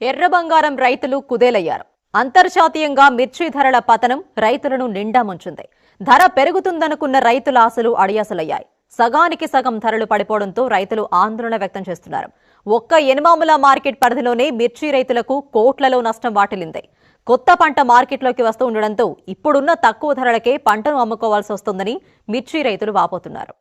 ఎర్ర బంగారం రైతులు కుదేలయ్యారు. అంతర్జాతీయంగా మిర్చి ధరల పతనం రైతులను నిండా ముంచింది. ధర పెరుగుతుందనుకున్న రైతుల ఆశలు అడియాసలయ్యాయి. సగానికి సగం ధరలు పడిపోవడంతో రైతులు ఆందోళన వ్యక్తం చేస్తున్నారు. ఒక్క ఎనిమాముల మార్కెట్ పరిధిలోనే మిర్చి రైతులకు కోట్లలో నష్టం వాటిల్లింది. కొత్త పంట మార్కెట్లోకి వస్తూ ఉండడంతో ఇప్పుడున్న తక్కువ ధరలకే పంటను అమ్ముకోవాల్సి వస్తోందని మిర్చి రైతులు వాపోతున్నారు.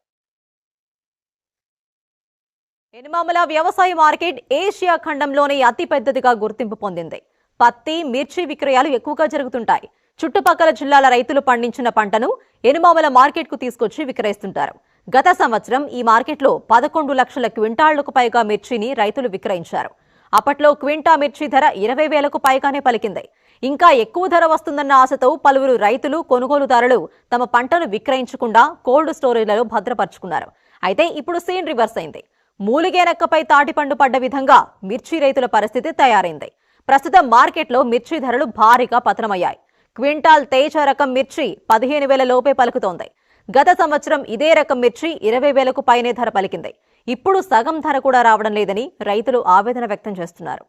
ఎనిమామల వ్యవసాయ మార్కెట్ ఏషియా ఖండంలోనే అతి పెద్దదిగా గుర్తింపు పొందింది. పత్తి మిర్చి విక్రయాలు ఎక్కువగా జరుగుతుంటాయి. చుట్టుపక్కల జిల్లాల రైతులు పండించిన పంటను ఎనిమామల మార్కెట్కు తీసుకొచ్చి విక్రయిస్తుంటారు. గత సంవత్సరం ఈ మార్కెట్లో పదకొండు లక్షల క్వింటాళ్ళకు పైగా మిర్చిని రైతులు విక్రయించారు. అప్పట్లో క్వింటా మిర్చి ధర ఇరవై వేలకు పైగానే పలికింది. ఇంకా ఎక్కువ ధర వస్తుందన్న ఆశతో పలువురు రైతులు కొనుగోలుదారులు తమ పంటను విక్రయించకుండా కోల్డ్ స్టోరేజ్లలో భద్రపరుచుకున్నారు. అయితే ఇప్పుడు సీన్ రివర్స్ అయింది. మూలిగే రెక్కపై తాటిపండు పడ్డ విధంగా మిర్చి రైతుల పరిస్థితి తయారైంది. ప్రస్తుతం మార్కెట్లో మిర్చి ధరలు భారీగా పతనమయ్యాయి. క్వింటాల్ తేజ రకం మిర్చి పదిహేను వేల లోపే పలుకుతోంది. గత సంవత్సరం ఇదే రకం మిర్చి ఇరవై వేలకు పైనే ధర పలికింది. ఇప్పుడు సగం ధర కూడా రావడం లేదని రైతులు ఆవేదన వ్యక్తం చేస్తున్నారు.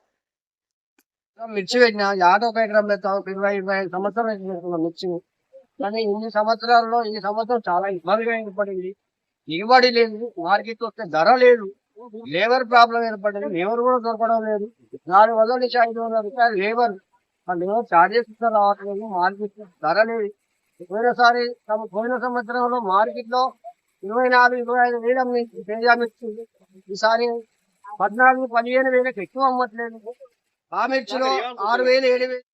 మిర్చి పెట్టిన యాట ఒక ఎకరం ఇరవై ఇరవై ఐదు సంవత్సరాలు మిర్చి. కానీ ఇన్ని సంవత్సరాల్లో ఈ సంవత్సరం చాలా ఇబ్బందిగా పడింది దిగుబడి లేదు మార్కెట్ వస్తే ధర లేదు లేబర్ ప్రాబ్లం ఏర్పడింది లేబర్ కూడా దొరకడం లేదు. నాలుగు వందల నుంచి ఐదు వందల రూపాయలు లేబర్. లేబర్ చార్జెస్ రావట్లేదు మార్కెట్ ధర లేదు. పోయినసారి తమ- పోయిన సంవత్సరంలో మార్కెట్లో ఇరవై నాలుగు ఇరవై ఐదు వేల అమ్మి మిర్చి ఈసారి పద్నాలుగు పదిహేను వేలకు ఎక్కువ అమ్మట్లేదు. ఆ మిర్చిలో ఆరు వేలు ఏడు వేలు.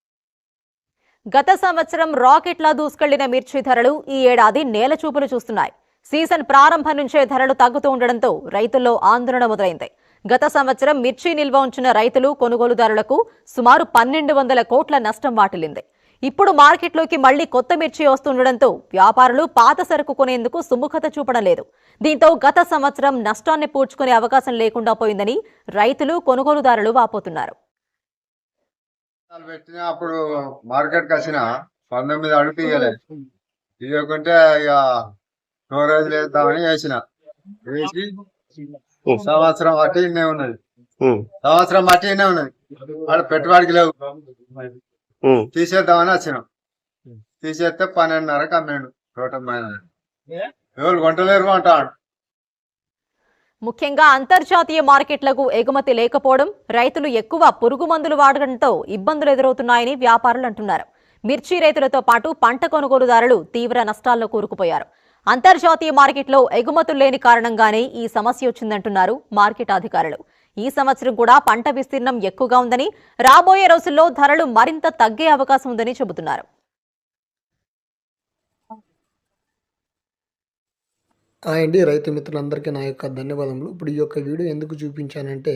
గత సంవత్సరం రాకెట్లా దూసుకెళ్ళిన మిర్చి ధరలు ఈ ఏడాది నేల చూపులు చూస్తున్నాయి. సీజన్ ప్రారంభం నుంచే ధరలు తగ్గుతూ ఉండడంతో రైతుల్లో ఆందోళన మొదలైంది. గత సంవత్సరం మిర్చి నిల్వ ఉంచిన రైతులు కొనుగోలుదారులకు సుమారు పన్నెండు వందల కోట్ల నష్టం వాటిల్లింది. ఇప్పుడు మార్కెట్లోకి మళ్ళీ కొత్త మిర్చి వస్తుండడంతో వ్యాపారులు పాత సరుకు కొనేందుకు సుముఖత చూపడం లేదు. దీంతో గత సంవత్సరం నష్టాన్ని పూడ్చుకునే అవకాశం లేకుండా పోయిందని రైతులు కొనుగోలుదారులు వాపోతున్నారు. అప్పుడు మార్కెట్ పంతొమ్మిది అడుగు తీయలే. తీయకుంటే ఇక స్టోరేజ్ వేద్దామని వేసిన వేసి సంవత్సరం బట్టి ఇన్నే ఉన్నది. సంవత్సరం బట్టి ఇన్నే ఉన్నది. వాడు పెట్టుబడికి లేవు. తీసేద్దామని వచ్చినాం. తీసేస్తే పన్నెండున్నరకు అమ్మాడు టోటల్ మైనర్ ఎవరు కొంటలేరు అంటాడు. ముఖ్యంగా అంతర్జాతీయ మార్కెట్లకు ఎగుమతి లేకపోవడం రైతులు ఎక్కువ పురుగు మందులు వాడడంతో ఇబ్బందులు ఎదురవుతున్నాయని వ్యాపారులు అంటున్నారు. మిర్చి రైతులతో పాటు పంట కొనుగోలుదారులు తీవ్ర నష్టాల్లో కూరుకుపోయారు. అంతర్జాతీయ మార్కెట్లో ఎగుమతులు లేని కారణంగానే ఈ సమస్య వచ్చిందంటున్నారు మార్కెట్ అధికారులు. ఈ సంవత్సరం కూడా పంట విస్తీర్ణం ఎక్కువగా ఉందని రాబోయే రోజుల్లో ధరలు మరింత తగ్గే అవకాశం ఉందని చెబుతున్నారు. అండి. రైతు మిత్రులందరికీ నా యొక్క ధన్యవాదములు. ఇప్పుడు ఈ యొక్క వీడియో ఎందుకు చూపించానంటే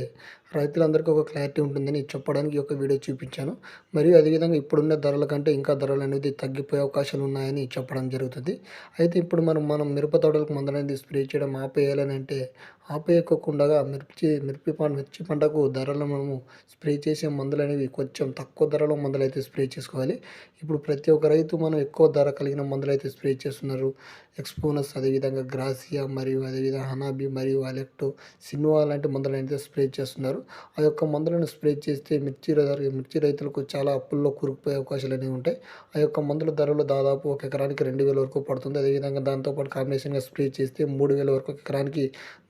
రైతులందరికీ ఒక క్లారిటీ ఉంటుందని చెప్పడానికి ఈ యొక్క వీడియో చూపించాను. మరియు అదేవిధంగా ఇప్పుడున్న ధరల కంటే ఇంకా ధరలు అనేది తగ్గిపోయే అవకాశాలు ఉన్నాయని చెప్పడం జరుగుతుంది. అయితే ఇప్పుడు మనం మనం మిరప తోటలకు మందులు అనేది స్ప్రే చేయడం ఆపేయాలని అంటే ఆపేయకుండా మిర్చి మిర్చి పంట మిర్చి పంటకు ధరలు మనము స్ప్రే చేసే మందులు అనేవి కొంచెం తక్కువ ధరలో మందులు అయితే స్ప్రే చేసుకోవాలి. ఇప్పుడు ప్రతి ఒక్క రైతు మనం ఎక్కువ ధర కలిగిన మందులు అయితే స్ప్రే చేస్తున్నారు. ఎక్స్పోనస్ అదేవిధంగా గ్రాసియా మరియు అదేవిధంగా హనాబి మరియు అలెక్టో సిన్వా లాంటి మందులు అయితే స్ప్రే చేస్తున్నారు. ఆ యొక్క మందులను స్ప్రే చేస్తే మిర్చి మిర్చి రైతులకు చాలా అప్పుల్లో కూరుకుపోయే అవకాశాలు అనేవి ఉంటాయి. ఆ యొక్క మందుల ధరలు దాదాపు ఒక ఎకరానికి రెండు వేల వరకు పడుతుంది. అదేవిధంగా దాంతోపాటు కాంబినేషన్గా స్ప్రే చేస్తే మూడు వేల వరకు ఎకరానికి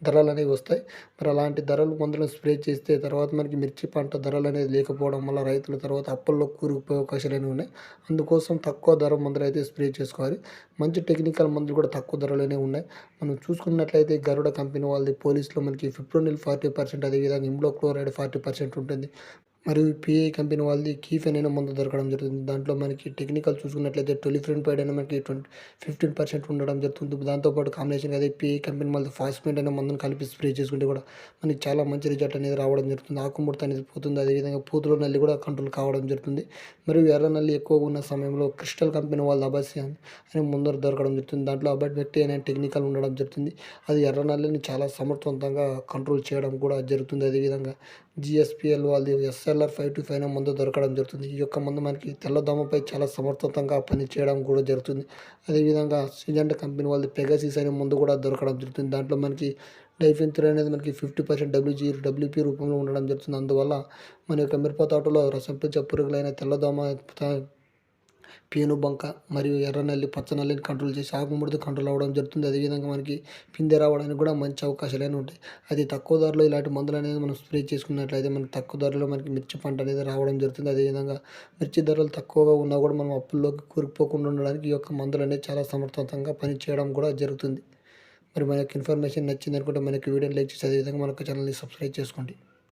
ధరలు ధరలు అనేవి వస్తాయి. మరి అలాంటి ధరలు మందులను స్ప్రే చేస్తే తర్వాత మనకి మిర్చి పంట ధరలు అనేది లేకపోవడం వల్ల రైతుల తర్వాత అప్పుల్లో కూరుకుపోయే అవకాశాలు అనేవి ఉన్నాయి. అందుకోసం తక్కువ ధర మందులు అయితే స్ప్రే చేసుకోవాలి. మంచి టెక్నికల్ మందులు కూడా తక్కువ ధరలోనే ఉన్నాయి. మనం చూసుకున్నట్లయితే గరుడ కంపెనీ వాళ్ళది పోలీసులో మనకి ఫిప్రోనిల్ ఫార్టీ పర్సెంట్ అదేవిధంగా ఇంబ్లో క్లోరైడ్ ఫార్టీ పర్సెంట్ ఉంటుంది. మరియు పిఐ కంపెనీ వాళ్ళది కీఫెన్ అయిన మందు దొరకడం జరుగుతుంది. దాంట్లో మనకి టెక్నికల్ చూసుకున్నట్లయితే టొలిఫ్రెన్ పైడ్ అయినా మనకి ట్వంటీ ఫిఫ్టీన్ పర్సెంట్ ఉండడం జరుగుతుంది. దాంతోపాటు కాంబినేషన్ అదే పిఐ కంపెనీ వాళ్ళది ఫాస్ట్మెంట్ అయిన మందును కలిపి స్ప్రే చేసుకుంటే కూడా మనకి చాలా మంచి రిజల్ట్ అనేది రావడం జరుగుతుంది. ఆకుముడత అనేది పోతుంది. అదేవిధంగా పూతలో నల్లి కూడా కంట్రోల్ కావడం జరుగుతుంది. మరియు ఎర్ర నల్లి ఎక్కువగా ఉన్న సమయంలో క్రిస్టల్ కంపెనీ వాళ్ళ అబస్యాన్ అని ముందర దొరకడం జరుగుతుంది. దాంట్లో అబట్ వ్యక్తి అనే టెక్నికల్ ఉండడం జరుగుతుంది. అది ఎర్ర నల్లిని చాలా సమర్థవంతంగా కంట్రోల్ చేయడం కూడా జరుగుతుంది. అదేవిధంగా జిఎస్పిఎల్ వాళ్ళది ఎస్ఎల్ఆర్ ఫైవ్ టు ఫైవ్ మందు దొరకడం జరుగుతుంది. ఈ యొక్క మందు మనకి తెల్లదోమపై చాలా సమర్థవంతంగా పనిచేయడం కూడా జరుగుతుంది. అదేవిధంగా సిజెంట్ కంపెనీ వాళ్ళది పెగసిస్ అనే మందు కూడా దొరకడం జరుగుతుంది. దాంట్లో మనకి డైఫిన్ అనేది మనకి ఫిఫ్టీ పర్సెంట్ డబ్ల్యూజీ డబ్ల్యూపీ రూపంలో ఉండడం జరుగుతుంది. అందువల్ల మన యొక్క మిరప తోటలో రసం పీల్చే పురుగులైన తెల్లదోమ పేనుబంక పేను బంక మరియు ఎర్రనల్లి పచ్చనల్లిని కంట్రోల్ చేసి ఆకుముడత కంట్రోల్ అవ్వడం జరుగుతుంది. అదేవిధంగా మనకి పిందె రావడానికి కూడా మంచి అవకాశాలు అనేవి ఉంటాయి. అది తక్కువ ధరలో ఇలాంటి మందులు అనేది మనం స్ప్రే చేసుకున్నట్లయితే మనకి తక్కువ ధరలో మనకి మిర్చి పంట అనేది రావడం జరుగుతుంది. అదేవిధంగా మిర్చి ధరలు తక్కువగా ఉన్నా కూడా మనం అప్పుల్లోకి కూరుకుపోకుండా ఉండడానికి ఈ యొక్క మందులు అనేది చాలా సమర్థవంతంగా పనిచేయడం కూడా జరుగుతుంది. మరి మనకి ఇన్ఫర్మేషన్ నచ్చింది అనుకుంటే మనకి వీడియోని లైక్ చేసి అదేవిధంగా మన ఛానల్ని సబ్స్క్రైబ్ చేసుకోండి.